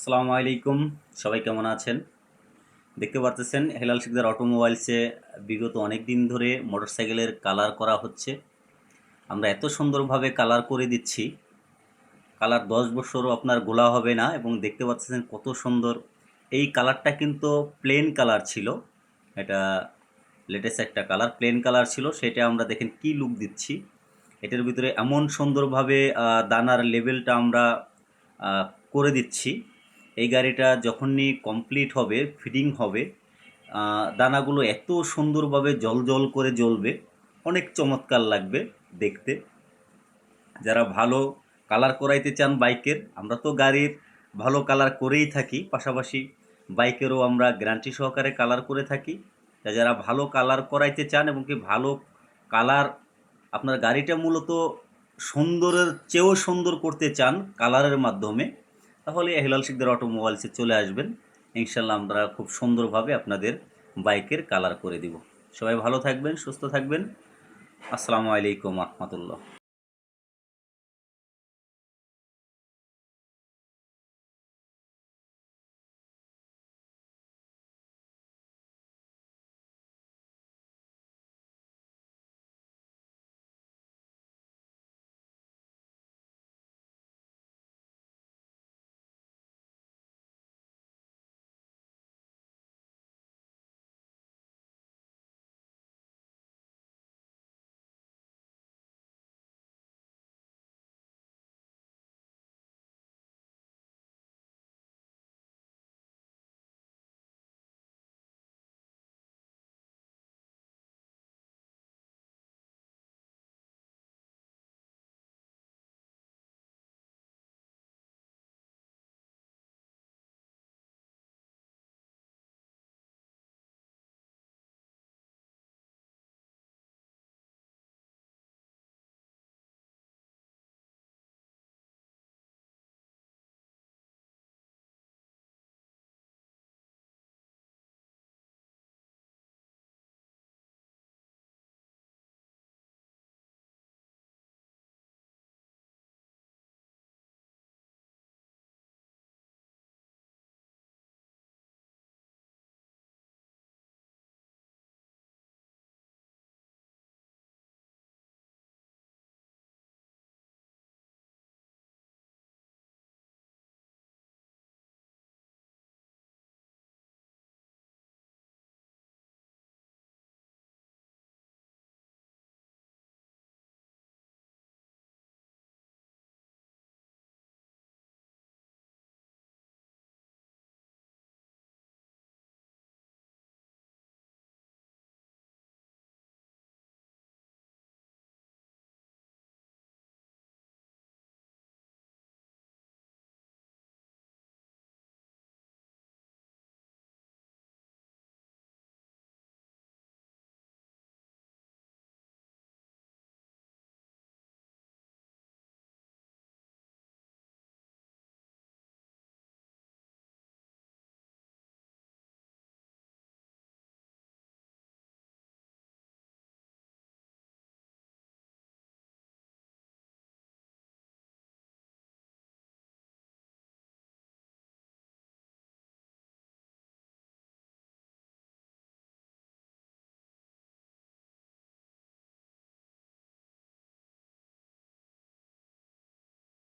আসসালামু আলাইকুম। সবাই কেমন আছেন? দেখতে পাচ্ছেন হেলাল শিকদার অটোমোবাইলসে বিগত অনেক দিন ধরে মোটরসাইকেলের কালার করা হচ্ছে। আমরা এত সুন্দরভাবে কালার করে দিচ্ছি। কালার দশ বছরও আপনার গোলা হবে না এবং দেখতে পাচ্ছেন কত সুন্দর। এই কালারটা কিন্তু প্লেন কালার ছিল। এটা লেটেস্ট একটা কালার, প্লেন কালার ছিল। সেটা আমরা দেখেন কি লুক দিচ্ছি। এটার ভিতরে এমন সুন্দরভাবে দানার লেভেলটা আমরা করে দিচ্ছি। এই গাড়িটা যখনই কমপ্লিট হবে ফিটিং হবে দানাগুলো এত সুন্দরভাবে জল জল করে জ্বলবে, অনেক চমৎকার লাগবে দেখতে। যারা ভালো কালার করাইতে চান বাইকের, আমরা তো গাড়ির ভালো কালার করেই থাকি, পাশাপাশি বাইকেরও আমরা গ্যারান্টি সহকারে কালার করে থাকি। তা যারা ভালো কালার করাইতে চান এবং কি ভালো কালার আপনার গাড়িটা মূলত সুন্দরের, চেয়েও সুন্দর করতে চান কালারের মাধ্যমে তাহলে হেলাল শিকদার অটোমোবাইলসে চলে আসবেন। ইনশাল্লাহ আমরা খুব সুন্দরভাবে আপনাদের বাইকের কালার করে দিব। সবাই ভালো থাকবেন, সুস্থ থাকবেন। আসসালামু আলাইকুম রহমতুল্লাহ